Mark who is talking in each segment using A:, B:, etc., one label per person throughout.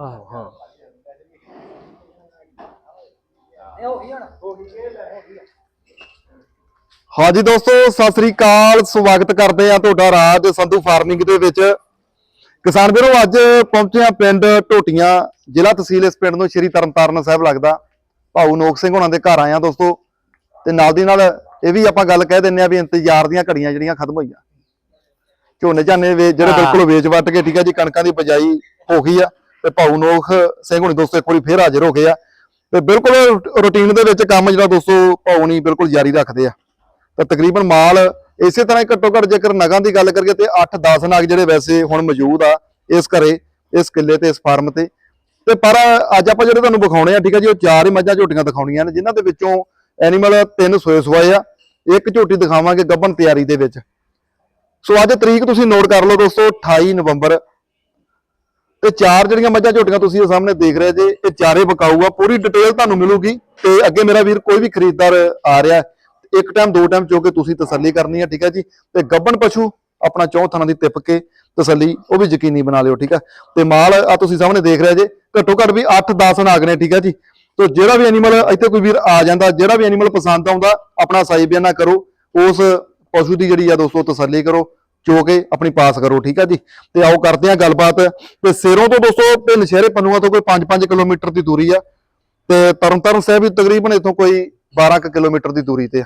A: ਆਹੋ ਹਾਂ।
B: ਹੋ ਹੋ
C: ਦੋਸਤੋ ਸਤਿ ਸ੍ਰੀ ਅਕਾਲ। ਸਵਾਗਤ ਕਰਦੇ ਆ ਤੁਹਾਡਾ ਰਾਜ ਸੰਧੂ ਫਾਰਮਿੰਗ ਦੇ ਵਿੱਚ। ਕਿਸਾਨ ਵੀਰੋ ਅੱਜ ਪਹੁੰਚੇ ਆ ਪਿੰਡ ਟੋਟੀਆਂ ਜ਼ਿਲ੍ਹਾ ਤਹਿਸੀਲ ਇਸ ਪਿੰਡ ਨੂੰ ਸ਼੍ਰੀ ਤਰਨਤਾਰਨ ਸਾਹਿਬ ਲੱਗਦਾ। ਭਾਊ ਨੋਕ ਸਿੰਘ ਹੋਣਾ ਦੇ ਘਰ ਆਏ ਆ ਦੋਸਤੋ। ਤੇ ਨਾਲ ਦੀ ਨਾਲ ਇਹ ਵੀ ਆਪਾਂ ਗੱਲ ਕਹਿ ਦਿੰਨੇ ਆ ਵੀ ਇੰਤਜ਼ਾਰ ਦੀਆਂ ਘੜੀਆਂ ਜਿਹੜੀਆਂ ਖਤਮ ਹੋਈਆਂ। ਝੋਨੇ ਝਾਨੇ ਵੇ ਜਿਹੜੇ
A: ਹਾਂ।
C: ਬਿਲਕੁਲ ਵੇਚ ਵੱਟ ਕੇ ਠੀਕ ਆ ਜੀ ਕਣਕਾਂ ਦੀ ਬਜਾਈ ਹੋ ਗਈ ਆ ਤੇ ਭਾਊ ਨੋਖ ਸਿੰਘ ਹੋਣੀ ਦੋਸਤੋ ਇੱਕ ਵਾਰੀ ਫੇਰ ਹਾਜ਼ਰ ਹੋ ਗਏ ਆ। ਤੇ ਬਿਲਕੁਲ ਰੂਟੀਨ ਦੇ ਵਿੱਚ ਕੰਮ ਜਿਹੜਾ ਦੋਸਤੋ ਭਾਊ ਨਹੀਂ ਬਿਲਕੁਲ ਜਾਰੀ ਰੱਖਦੇ ਆ। ਤਾਂ ਤਕਰੀਬਨ ਮਾਲ ਇਸੇ ਤਰ੍ਹਾਂ ਘੱਟੋ ਘੱਟ ਜੇਕਰ ਨਗਾਂ ਦੀ ਗੱਲ ਕਰੀਏ ਤੇ 8-10 ਨਗ ਜਿਹੜੇ ਵੈਸੇ ਹੁਣ ਮੌਜੂਦ ਆ ਇਸ ਘਰੇ, ਇਸ ਕਿੱਲੇ ਤੇ, ਇਸ ਫਾਰਮ ਤੇ। ਤੇ ਪਰ ਅੱਜ ਆਪਾਂ ਜਿਹੜੇ ਤੁਹਾਨੂੰ ਵਿਖਾਉਣੇ ਆ, ਠੀਕ ਆ ਜੀ, ਉਹ ਚਾਰ ਹੀ ਮੱਝਾਂ ਝੋਟੀਆਂ ਦਿਖਾਉਣੀਆਂ ਨੇ, ਜਿਨ੍ਹਾਂ ਦੇ ਵਿੱਚੋਂ ਐਨੀਮਲ ਤਿੰਨ ਸੋਏ ਸਵਾਏ ਆ। ਇੱਕ ਝੋਟੀ ਦਿਖਾਵਾਂਗੇ ਗੱਭਣ ਤਿਆਰੀ ਦੇ ਵਿੱਚ। ਸੋ ਅੱਜ ਤਰੀਕ ਤੁਸੀਂ ਨੋਟ ਕਰ ਲਓ ਦੋਸਤੋ 28 ਨਵੰਬਰ ਤੇ ਚਾਰ ਜਿਹੜੀਆਂ ਮੱਝਾਂ ਝੋਟੀਆਂ ਤੁਸੀਂ ਇਹ ਸਾਹਮਣੇ ਦੇਖ ਰਹੇ ਜੇ, ਇਹ ਚਾਰੇ ਵਿਕਾਊ ਆ, ਪੂਰੀ ਡਿਟੇਲ ਤੁਹਾਨੂੰ ਮਿਲੂਗੀ ਤੇ ਅੱਗੇ ਮੇਰਾ ਵੀਰ ਕੋਈ ਵੀ ਖਰੀਦਦਾਰ ਆ ਰਿਹਾ ਇੱਕ ਟਾਈਮ ਦੋ ਟਾਈਮ ਚੋ ਕੇ ਤੁਸੀਂ ਤਸੱਲੀ ਕਰਨੀ ਹੈ, ਠੀਕ ਹੈ ਜੀ? ਤੇ ਗੱਬਣ ਪਸ਼ੂ ਆਪਣਾ ਚੌਂ ਥਾਂ ਦੀ ਤਿਪ ਕੇ ਤਸੱਲੀ, ਉਹ ਵੀ ਯਕੀਨੀ ਬਣਾ ਲਿਓ, ਠੀਕ ਹੈ? ਤੇ ਮਾਲ ਆ ਤੁਸੀਂ ਸਾਹਮਣੇ ਦੇਖ ਰਹੇ ਜੇ, ਘੱਟੋ ਘੱਟ ਵੀ 8-10 ਨਾਗ ਨੇ, ਠੀਕ ਹੈ ਜੀ? ਤੇ ਜਿਹੜਾ ਵੀ ਐਨੀਮਲ ਇੱਥੇ ਕੋਈ ਵੀਰ ਆ ਜਾਂਦਾ, ਜਿਹੜਾ ਵੀ ਐਨੀਮਲ ਪਸੰਦ ਆਉਂਦਾ, ਆਪਣਾ ਸਾਈ ਬਿਆਨਾ ਕਰੋ, ਉਸ ਪਸ਼ੂ ਦੀ ਜਿਹੜੀ ਆ ਦੋਸਤੋ ਤਸੱਲੀ ਕਰੋ ਚੋ ਕੇ ਆਪਣੀ ਪਾਸ ਕਰੋ ਠੀਕ ਹੈ ਜੀ? ਤੇ ਆਓ ਕਰਦੇ ਆ ਗੱਲਬਾਤ। ਤੇ ਸਿਰੋਂ ਤੋਂ ਦੋਸਤੋ ਤੇ ਨਸ਼ਹਿਰੇ ਪੰਨੂਆ ਤੋਂ ਕੋਈ 5-5 ਕਿਲੋਮੀਟਰ ਦੀ ਦੂਰੀ ਆ। ਤੇ ਤਰਨਤਾਰਨ ਸਾਹਿਬ ਵੀ ਤਕਰੀਬਨ ਇਥੋਂ ਕੋਈ 12 ਕੁ ਕਿਲੋਮੀਟਰ ਦੀ ਦੂਰੀ ਤੇ ਆ।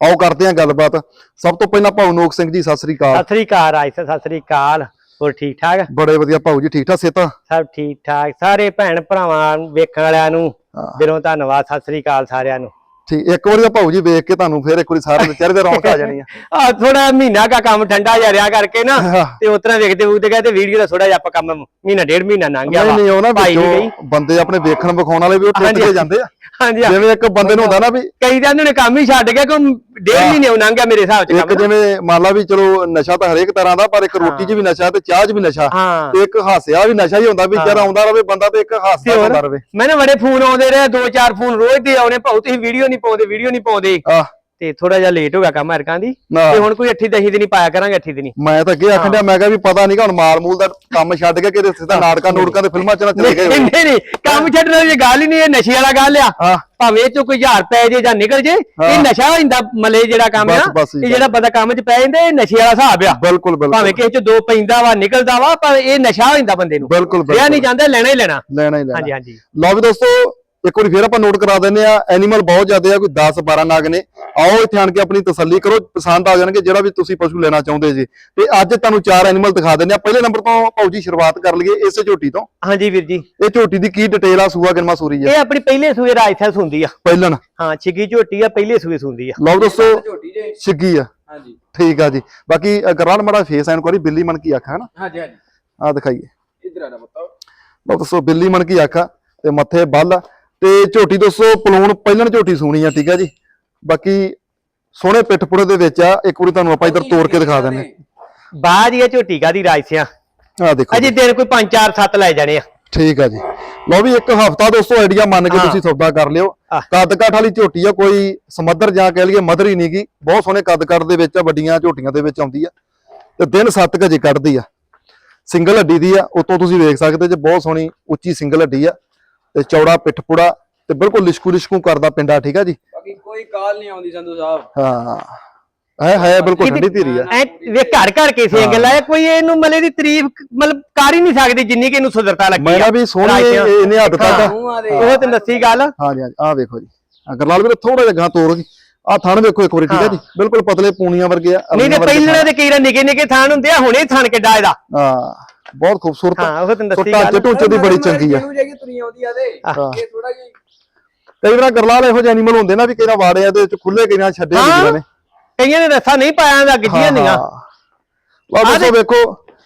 C: ਆਓ ਕਰਦੇ ਆ ਗੱਲਬਾਤ। ਸਭ ਤੋਂ ਪਹਿਲਾਂ ਭਾਊ ਨੋਕ ਸਿੰਘ ਜੀ ਸਤਿ ਸ੍ਰੀ ਅਕਾਲ।
A: ਸਤਿ ਸ੍ਰੀ ਅਕਾਲ ਰਾਜ ਸਤਿ ਸ੍ਰੀ ਅਕਾਲ। ਹੋਰ ਠੀਕ ਠਾਕ?
C: ਬੜੇ ਵਧੀਆ ਭਾਊ ਜੀ ਠੀਕ ਠਾਕ ਸੇਤਾ
A: ਸਭ ਠੀਕ ਠਾਕ। ਸਾਰੇ ਭੈਣ ਭਰਾਵਾਂ ਵੇਖਣ ਵਾਲਿਆਂ ਨੂੰ। ਦਿਲੋਂ ਧੰਨਵਾਦ ਸਤਿ ਸ੍ਰੀ ਅਕਾਲ ਸਾਰਿਆਂ ਨੂੰ।
C: ਠੀਕ ਇੱਕ ਵਾਰੀ ਤਾਂ ਭਾਊ ਜੀ ਵੇਖ ਕੇ ਤੁਹਾਨੂੰ ਫੇਰ ਇੱਕ ਵਾਰੀ ਸਾਰਿਆਂ ਦੇ ਚਿਹਰੇ ਤੇ ਰੌਣਕ ਆ ਜਾਣੀ ਆ
A: ਆ ਥੋੜਾ ਮਹੀਨਾ ਕਾ ਕੰਮ ਠੰਡਾ ਜਿਹਾ ਰਿਹਾ ਕਰਕੇ ਨਾ। ਤੇ ਉਤਰਾ ਵੇਖਦੇ ਵੂਖਦੇ ਗਏ ਤੇ ਵੀਡੀਓ ਦਾ ਥੋੜਾ ਜਿਹਾ ਆਪਾਂ ਕੰਮ ਮਹੀਨਾ ਡੇਢ ਮਹੀਨਾ ਲੰਘ ਗਿਆ
C: ਨਹੀਂ ਨਹੀਂ ਉਹ ਨਾ ਵਿੱਚੋਂ ਬੰਦੇ ਆਪਣੇ ਵੇਖਣ ਵਿਖਾਉਣ ਵਾਲੇ ਵੀ ਉਹ ਟੁੱਟ। ਕੇ ਜਾਂਦੇ ਆ
A: ਹਾਂਜੀ।
C: ਜਿਵੇਂ ਇੱਕ ਬੰਦੇ ਨੂੰ ਹੁੰਦਾ ਨਾ ਵੀ
A: ਕਈ ਤਾਂ ਨੇ ਕੰਮ ਹੀ ਛੱਡ ਗਿਆ ਕੋਈ ਡੇਢ। ਮਹੀਨੇ ਲੰਘ ਗਿਆ ਮੇਰੇ ਹਿਸਾਬ ਚ
C: ਇੱਕ
A: ਕੰਮ ਨਾ।
C: ਜਿਵੇਂ ਮੰਨ ਲਾ ਵੀ ਚਲੋ ਨਸ਼ਾ ਤਾਂ ਹਰੇਕ ਤਰ੍ਹਾਂ ਦਾ ਪਰ ਇੱਕ ਰੋਟੀ 'ਚ ਵੀ ਨਸ਼ਾ ਤੇ ਚਾਹ 'ਚ ਵੀ ਨਸ਼ਾ ਤੇ ਇੱਕ ਹਾਸਿਆ ਵੀ ਨਸ਼ਾ ਹੀ ਹੁੰਦਾ ਵੀ ਜਦ ਆਉਂਦਾ ਰਵੇ ਬੰਦਾ ਤੇ ਇੱਕ
A: ਹੋਰ?
C: ਹੁੰਦਾ ਰਵੇ
A: ਮੈਨੂੰ ਬੜੇ ਫੋਨ ਆਉਂਦੇ ਰਹੇ ਦੋ ਚਾਰ ਫੋਨ ਰੋਜ਼ ਦੇ ਆਉਣੇ ਭਾਉ ਤੁਸੀਂ ਵੀਡੀਓ ਨਹੀਂ ਪਾਉਂਦੇ ਵੀਡੀਓ ਨਹੀਂ ਪਾਉਂਦੇ।
C: ਆਹ।
A: ਤੇ ਥੋੜਾ ਜਿਹਾ ਲੇਟ ਹੋ ਗਿਆ ਕੰਮ ਅਰਕਾਂ ਦੀ। ਤੇ ਹੁਣ ਕੋਈ 8 ਦਹੀਂ ਦੀ ਨਹੀਂ ਪਾਇਆ ਕਰਾਂਗੇ 8 ਦੀ ਨਹੀਂ।
C: ਮੈਂ ਤਾਂ ਅੱਗੇ ਆਖਣ ਡਿਆ ਮੈਂ ਕਿਹਾ ਵੀ ਪਤਾ ਨਹੀਂ ਹੁਣ ਮਾਲ ਮੂਲ ਦਾ ਕੰਮ ਛੱਡ ਕੇ ਕਿਤੇ ਸਿੱਧਾ ਨਾਟਕਾਂ ਨੂਟਕਾਂ ਤੇ ਫਿਲਮਾਂ 'ਚ ਨਾ ਚਲੇ ਗਏ।
A: ਨਹੀਂ ਨਹੀਂ ਕੰਮ ਛੱਡਣ ਦੀ ਗੱਲ ਹੀ ਨਹੀਂ ਇਹ ਨਸ਼ੇ ਵਾਲਾ ਗੱਲ ਆ।
C: ਹਾਂ।
A: ਭਾਵੇਂ ਇਹ ਚੋਂ ਕੋਈ ਹਜ਼ਾਰ ਪੈ ਜੇ ਜਾਂ ਨਿਕਲ ਜੇ ਇਹ
C: ਹਾਂ।
A: ਨਸ਼ਾ ਹੋ ਜਾਂਦਾ ਮਲੇ ਜਿਹੜਾ ਕੰਮ ਆ
C: ਜੀ,
A: ਇਹ ਜਿਹੜਾ ਬੰਦਾ ਕੰਮ 'ਚ ਪੈ ਜਾਂਦਾ ਇਹ ਨਸ਼ੇ ਵਾਲਾ ਹਿਸਾਬ ਆ।
C: ਬਿਲਕੁਲ ਬਿਲਕੁਲ।
A: ਭਾਵੇਂ ਕਿਸੇ 'ਚ ਦੋ ਪੈਂਦਾ ਵਾ ਨਿਕਲਦਾ ਵਾ ਪਰ ਇਹ ਨਸ਼ਾ ਹੋ ਜਾਂਦਾ ਬੰਦੇ ਨੂੰ।
C: ਬਿਲਕੁਲ
A: ਲਿਆ ਨਹੀਂ
C: ਬਿਲਕੁਲ।
A: ਜਾਂਦਾ ਲੈਣਾ ਹੀ ਲੈਣਾ।
C: ਲੈਣਾ ਹੀ ਲੈਣਾ।
A: ਹਾਂਜੀ ਹਾਂਜੀ।
C: ਲਓ ਵੀ ਦੋਸਤੋ ਇੱਕ ਵਾਰੀ ਫੇਰ ਆਪਾਂ ਨੋਟ ਕਰਾ ਦਿੰਦੇ ਆ ਐਨੀਮਲ ਬਹੁਤ ਜ਼ਿਆਦੇ ਆ ਕੋਈ 10 12 ਨਾਗ ਨੇ। ਆਓ ਇੱਥੇ ਆਣ ਕੇ ਆਪਣੀ ਤਸੱਲੀ ਕਰੋ ਪਸੰਦ ਆ ਜਾਣਗੇ ਜਿਹੜਾ ਵੀ ਤੁਸੀਂ ਪਸ਼ੂ ਲੈਣਾ ਚਾਹੁੰਦੇ ਜੀ। ਤੇ ਅੱਜ ਤੁਹਾਨੂੰ ਚਾਰ ਐਨੀਮਲ ਦਿਖਾ ਦਿੰਦੇ ਆ ਪਹਿਲੇ ਨੰਬਰ ਤੋਂ ਭਾਊ ਜੀ ਸ਼ੁਰੂਆਤ ਕਰ ਲਈਏ ਇਸੇ ਝੋਟੀ ਤੋਂ।
A: ਹਾਂਜੀ ਵੀਰ ਜੀ।
C: ਇਹ ਝੋਟੀ ਦੀ ਕੀ ਡਿਟੇਲ ਆ? ਸੂਆ ਕਿਨਮਾ ਸੂਰੀ ਆ?
A: ਇਹ ਆਪਣੀ ਪਹਿਲੇ ਸੂਏ ਰਾਜਥਲ ਹੁੰਦੀ ਆ।
C: ਪਹਿਲਣ।
A: ਹਾਂ ਛਿੱਗੀ ਝੋਟੀ ਆ ਪਹਿਲੇ ਸੂਏ ਸੁੰਦੀ ਆ।
C: ਲਓ ਦੋਸਤੋ
B: ਝੋਟੀ ਜੇ।
C: ਛਿੱਗੀ ਆ।
B: ਹਾਂਜੀ।
C: ਠੀਕ ਆ ਜੀ। ਬਾਕੀ ਗਰਾਲ ਮੜਾ ਫੇਸ ਐਨ ਕੋਈ ਬਿੱਲੀ ਮਨ ਕੀ ਆਖਾ ਹਨਾ?
B: ਹਾਂਜੀ ਹਾਂਜੀ।
C: ਆ ਦਿਖਾਈਏ।
B: ਇਧਰ ਆ ਨਾ ਬਤਾਓ
C: ਲਓ ਦੋਸਤੋ ਬਿੱਲੀ ਮਨ ਕੀ ਆਖਾ ਤੇ ਮੱਥੇ ਬੱਲ ਆ। ਤੇ ਝੋਟੀ ਦੋਸਤੋ ਪਲੂਣ ਪਹਿਲਣ ਝੋਟੀ ਸੋਹਣੀ ਆ ਠੀਕ ਆ ਜੀ। ਬਾਕੀ ਸੋਹਣੇ ਪਿੱਠ ਪੁੜੇ ਦੇ ਵਿੱਚ ਆ ਇੱਕ ਵਾਰੀ ਤੁਹਾਨੂੰ ਆਪਾਂ ਇਧਰ ਤੋੜ ਕੇ ਦਿਖਾ ਦਿੰਦੇ
A: ਬਾਅਦ ਹੀ ਇਹ ਝੋਟੀ ਕਾਦੀ ਰਾਜਸਿਆ
C: ਆ? ਦੇਖੋ
A: ਅਜੇ ਦਿਨ ਕੋਈ 5 4 7 ਲੈ ਜਾਣੇ ਆ।
C: ਠੀਕ ਆ ਜੀ। ਲਓ ਵੀ ਇੱਕ ਹਫਤਾ ਦੋਸਤੋ ਆਈਡੀਆ ਮੰਨ ਕੇ। ਤੁਸੀਂ ਸੌਦਾ ਕਰ ਲਿਓ। ਕੱਦ ਕਾਠ ਵਾਲੀ ਝੋਟੀ ਆ ਕੋਈ ਸਮੱਦਰ ਜਾਂ ਕਹਿ ਲਈਏ ਮਦਰ ਹੀ ਨਹੀਂਗੀ ਬਹੁਤ ਸੋਹਣੇ ਕੱਦ ਕਾਠ ਦੇ ਵਿੱਚ ਆ ਵੱਡੀਆਂ ਝੋਟੀਆਂ ਦੇ ਵਿੱਚ ਆਉਂਦੀ ਆ। ਤੇ ਦਿਨ 7 ਵਜੇ ਕੱਢਦੀ ਆ। ਸਿੰਗਲ ਹੱਡੀ ਦੀ ਆ ਉਤੋਂ ਤੁਸੀਂ ਵੇਖ ਸਕਦੇ ਜੇ ਬਹੁਤ ਸੋਹਣੀ ਉੱਚੀ ਸਿੰਗਲ ਹੱਡੀ ਆ। ਤੇ ਚੌੜਾ ਪਿੱਠ ਪੁੜਾ ਤੇ ਬਿਲਕੁਲ ਲਿਸ਼ਕੂ ਲਿਸ਼ਕੂ ਕਰਦਾ ਪਿੰਡਾ ਠੀਕ ਆ ਜੀ?
B: ਬਾਕੀ ਕੋਈ ਕਾਲ ਨਹੀਂ ਆਉਂਦੀ ਸੰਧੂ ਸਾਹਿਬ।
C: ਹਾਂ। ਹੈ ਹੈ ਬਿਲਕੁਲ ਠੰਡੀ ਧੀਰੀ ਆ।
A: ਐ ਵੇ ਘਰ ਘਰ ਕੇ ਸਿੰਗਲ ਆ ਕੋਈ ਇਹਨੂੰ ਮਲੇ ਦੀ ਤਾਰੀਫ ਮਤਲਬ ਕਰ ਹੀ ਨਹੀਂ ਸਕਦੀ ਜਿੰਨੀ ਕਿ ਇਹਨੂੰ ਸੁੰਦਰਤਾ ਲੱਗੀ
C: ਮੈਂ
A: ਆ
C: ਨਾ ਵੀ ਸੋਹਣੀ ਇਹਨੇ ਹੱਦ ਤੱਕ
B: ਮੂੰਹਾਂ ਦੇ
A: ਉਹ ਤੇ ਦੱਸੀ ਗੱਲ।
C: ਹਾਂਜੀ ਹਾਂਜੀ ਆਹ ਵੇਖੋ ਜੀ। ਆ ਗਰਲਾਲ ਵੀਰੇ ਥੋੜਾ ਜਿਹਾ ਗਾਂ ਤੋੜ ਗਈ। ਆ ਥਣ ਵੇਖੋ ਇੱਕ ਵਾਰੀ ਠੀਕ ਹੈ ਜੀ? ਬਿਲਕੁਲ ਪਤਲੇ ਪੂਣੀਆਂ ਵਰਗੇ ਆ
A: ਨਹੀਂ ਤੇ ਪਹਿਲਾਂ ਦੇ ਕਈ ਰਾਂ ਨਿੱਕੇ ਨਿੱਕੇ ਥਾਨ ਹੁੰਦੇ ਆ ਹੁਣੇ ਥਾਨ ਕਿੱਡਾ ਇਹਦਾ।
C: ਹਾਂ। ਬਹੁਤ ਖੂਬਸੂਰਤ
A: ਹਾਂ ਉਹ ਤੈਨੂੰ ਦੱਸੀ ਗੱਲ
C: ਢੂੰਚੇ ਦੀ ਬੜੀ ਚੰਗੀ ਆ।
B: ਜੇਗੀ ਤੁਰੀ ਆਉਂਦੀ ਆ ਤੇ
A: ਹਾਂ।
B: ਇਹ ਥੋੜਾ ਜਿਹਾ
C: ਕਈ ਵਾਰ ਗਰਲਾਲ ਇਹੋ ਜਿਹੇ ਐਨੀਮਲ ਹੁੰਦੇ ਨਾ ਵੀ ਕਿਹੜਾ ਵਾੜੇ ਆ ਦੇ ਵਿੱਚ ਖੁੱਲੇ ਕਿਹਨਾਂ ਛੱਡੇ। ਹੁੰਦੇ ਨੇ।
A: ਕਈਆਂ ਨੇ ਰਸਾ ਨਹੀਂ ਪਾਇਆ ਹੁੰਦਾ ਗਿੱਜੀਆਂ ਨੀਆਂ।
C: ਲਓ ਦੋਸਤੋ ਵੇਖੋ